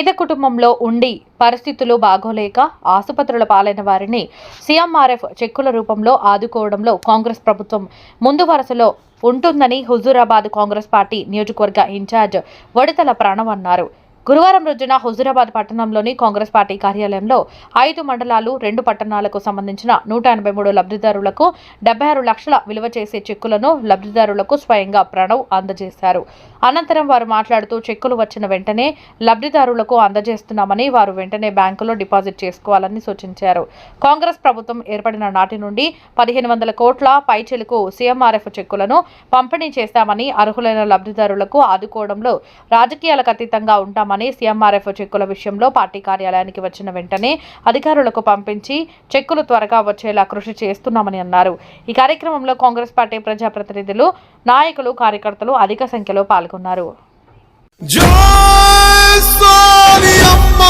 పేద కుటుంబంలో ఉండి పరిస్థితులు బాగోలేక ఆసుపత్రుల పాలైన వారిని సీఎంఆర్ఎఫ్ చెక్కుల రూపంలో ఆదుకోవడంలో కాంగ్రెస్ ప్రభుత్వం ముందు వరుసలో ఉంటుందని హుజూరాబాద్ కాంగ్రెస్ పార్టీ నియోజకవర్గ ఇన్ఛార్జ్ వడితల ప్రాణం అన్నారు. గురువారం రోజున హుజూరాబాద్ పట్టణంలోని కాంగ్రెస్ పార్టీ కార్యాలయంలో ఐదు మండలాలు రెండు పట్టణాలకు సంబంధించిన నూట ఎనభై మూడు లబ్ధిదారులకు డెబ్బై ఆరు లక్షల విలువ చేసే చెక్కులను లబ్ధిదారులకు స్వయంగా ప్రణవ్ అందజేశారు. అనంతరం వారు మాట్లాడుతూ చెక్కులు వచ్చిన వెంటనే లబ్ధిదారులకు అందజేస్తున్నామని వారు వెంటనే బ్యాంకులో డిపాజిట్ చేసుకోవాలని సూచించారు. కాంగ్రెస్ ప్రభుత్వం ఏర్పడిన నాటి నుండి పదిహేను వందల కోట్ల పైచెలకు సీఎంఆర్ఎఫ్ చెక్కులను పంపిణీ చేస్తామని అర్హులైన లబ్ధిదారులకు ఆదుకోవడంలో రాజకీయాలకు అతీతంగా ఉంటామని సీఎంఆర్ఎఫ్ చెక్కుల విషయంలో పార్టీ కార్యాలయానికి వచ్చిన వెంటనే అధికారులకు పంపించి చెక్కులు త్వరగా వచ్చేలా కృషి చేస్తున్నామని అన్నారు. ఈ కార్యక్రమంలో కాంగ్రెస్ పార్టీ ప్రజాప్రతినిధులు నాయకులు కార్యకర్తలు అధిక సంఖ్యలో పాల్గొన్నారు. జై సోనియమ్మ!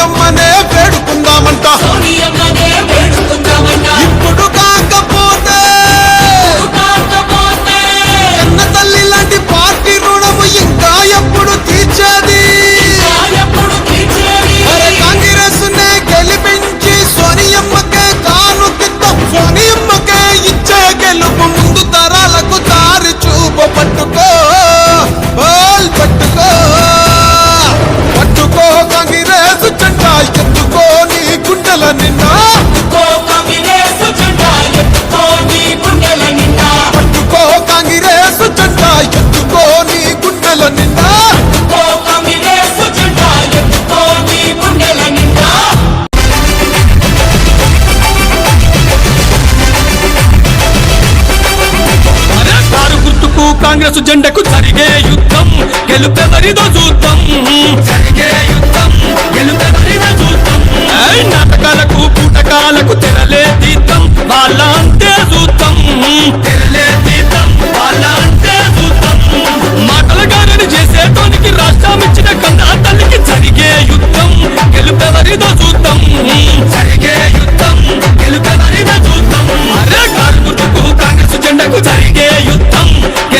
సోనియమ్మనే వేడుకుందామంట. ఇప్పుడు కాంగ్రెస్ జెండకు జరిగే యుద్ధం గెలుపెవరిదో చూద్దాం. జరిగే యుద్ధం గెలుపెవరిదో చూద్దాం. నాటకాలకు పూటకాలకు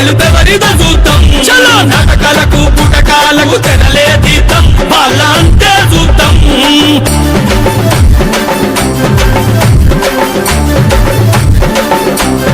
గెలుపెవరిదో చూద్దాం. చలో నాటకాలకు పుటకాలకు తెరలే తీద్దాం. వాళ్ళ అంతే చూద్దాం. రగిలే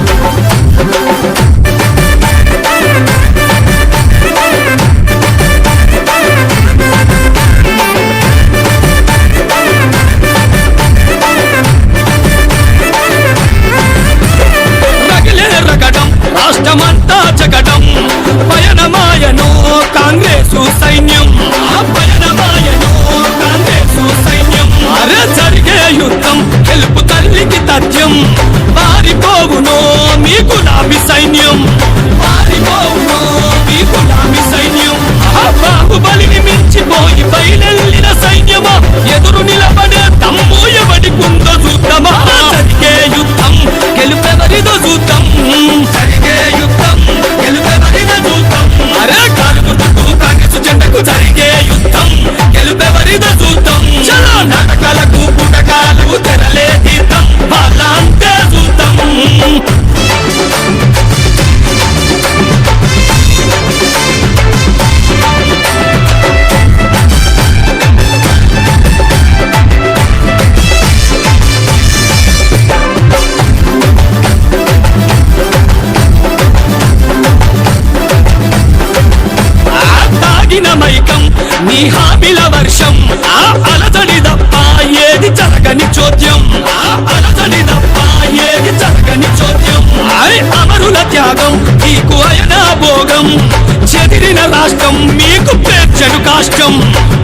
చెదిరిన రాష్ట్రం మీకు పేర్చెడు కాష్టం.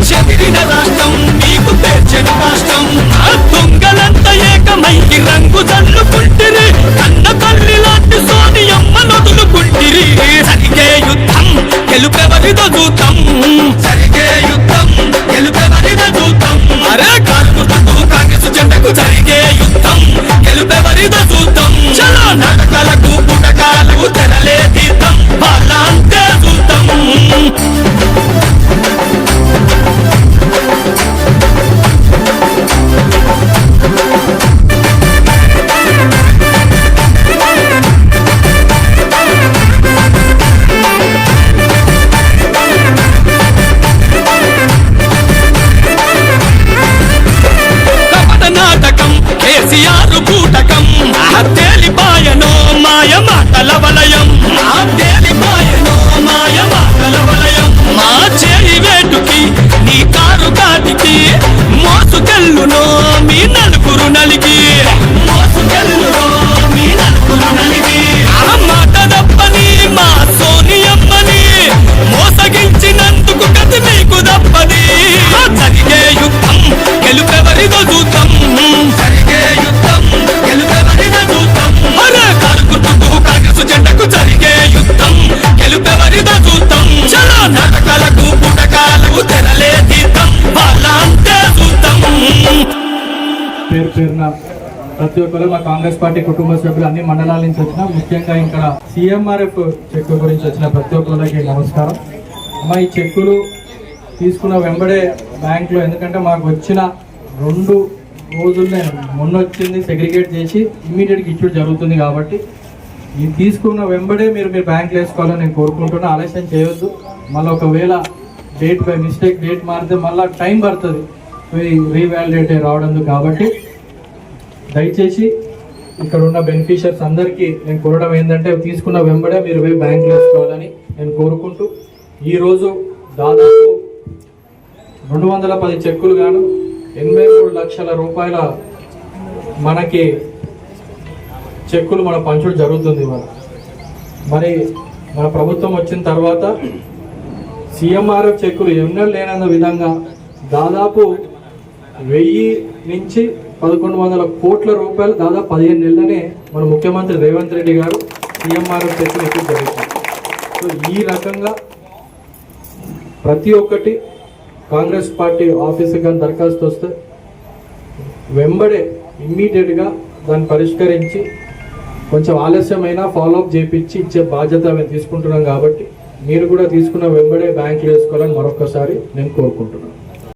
చెదిరిన రాష్ట్రం మీకు పేర్చెడు కాష్టం. దొంగలంత ఏకమై రంగు చల్లుకుంటిరి కన్న తల్లి లాంటి సోనియమ్మ నొదులుకుంటిరి. జరిగే యుద్ధం గెలుపెవరిదో చూద్దాం. ప్రతి ఒక్కరు మా కాంగ్రెస్ పార్టీ కుటుంబ సభ్యులు అన్ని మండలాల నుంచి వచ్చిన ముఖ్యంగా ఇక్కడ సీఎంఆర్ఎఫ్ చెక్కు గురించి వచ్చిన ప్రతి ఒక్కరికి నమస్కారం. మా ఈ చెక్కులు తీసుకున్న వెంబడే బ్యాంకులో ఎందుకంటే మాకు వచ్చిన రెండు రోజుల్నే మొన్న వచ్చింది సెగ్రిగేట్ చేసి ఇమీడియట్గా ఇచ్చుడు జరుగుతుంది కాబట్టి ఇది తీసుకున్న వెంబడే మీరు మీరు బ్యాంకులు వేసుకోవాలని నేను కోరుకుంటున్నా. ఆలస్యం చేయొద్దు. మళ్ళీ ఒకవేళ డేట్ బై మిస్టేక్ డేట్ మారితే మళ్ళీ టైం పడుతుంది. రీవాలిడేట్ రావడం కాబట్టి దయచేసి ఇక్కడ ఉన్న బెనిఫిషియర్స్ అందరికీ నేను కోరడం ఏంటంటే తీసుకున్న వెంబడే మీరు పోయి బ్యాంకులో వేసుకోవాలని నేను కోరుకుంటూ ఈరోజు దాదాపు రెండు వందల పది చెక్కులు గాను ఎనభై మూడు లక్షల రూపాయల మనకి చెక్కులు మన పంచుడు జరుగుతుంది మన మరి మన ప్రభుత్వం వచ్చిన తర్వాత సీఎంఆర్ఎఫ్ చెక్కులు ఎన్నో లేనన్న విధంగా దాదాపు వెయ్యి నుంచి పదకొండు వందల కోట్ల రూపాయలు దాదాపు పదిహేను నెలలనే మన ముఖ్యమంత్రి రేవంత్ రెడ్డి గారు సీఎంఆర్ఎఫ్ చెక్కులు ఎక్కువ జరుగుతుంది సో ఈ రకంగా ప్రతి ఒక్కటి కాంగ్రెస్ పార్టీ ఆఫీస్కి కానీ దరఖాస్తు వస్తే వెంబడే ఇమ్మీడియట్గా దాన్ని పరిష్కరించి కొంచెం ఆలస్యమైనా ఫాలోఅప్ చేపించి ఇచ్చే బాధ్యత మేము తీసుకుంటున్నాం కాబట్టి మీరు కూడా తీసుకున్న వెంబడే బ్యాంకులు వేసుకోవాలని మరొకసారి నేను కోరుకుంటున్నాను.